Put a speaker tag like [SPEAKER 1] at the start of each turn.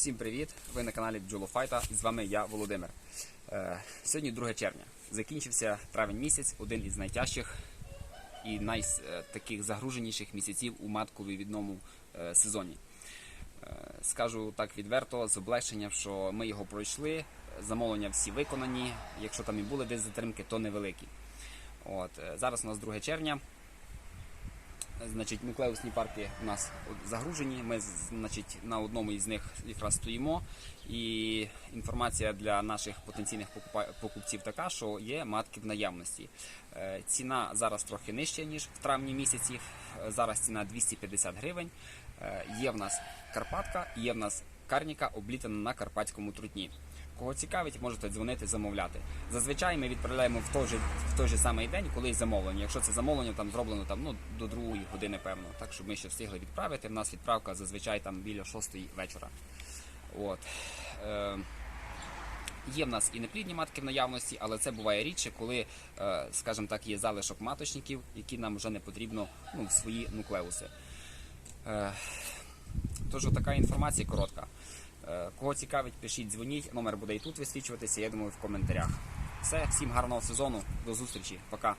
[SPEAKER 1] Всім привіт! Ви на каналі Бджолофайта і з вами я, Володимир. Е, Сьогодні 2 червня. Закінчився травень місяць, один із найтяжчих і найтаких загруженіших місяців у маткові-відному е, сезоні. Е, Скажу так відверто, з облегшенням, що ми його пройшли, замовлення всі виконані. Якщо там і були десь затримки, то невеликі. От, е, зараз у нас 2 червня. Значить, нуклеусні парки у нас загружені. Ми значить, на одному із них якраз стоїмо. І інформація для наших потенційних покупців така, що є матки в наявності. Е, Ціна зараз трохи нижча, ніж в травні місяці. Е, Зараз ціна 250 гривень. Е, Є в нас Карпатка, є в нас карніка, облітана на карпатському трутні. Кого цікавить, можете дзвонити, замовляти. Зазвичай ми відправляємо в той же, в той же самий день, коли й замовлення. Якщо це замовлення там зроблено там, ну, до другої години, певно, так щоб ми ще встигли відправити. У нас відправка зазвичай там біля шостої вечора. От. Е, Є в нас і неплідні матки в наявності, але це буває рідше, коли, е, скажімо так, є залишок маточників, які нам вже не потрібно ну, в свої нуклеуси. Тож така інформація коротка. Е, Кого цікавить, пишіть, дзвоніть. Номер буде і тут висвічуватися, я думаю, в коментарях. Все, всім гарного сезону, до зустрічі, пока.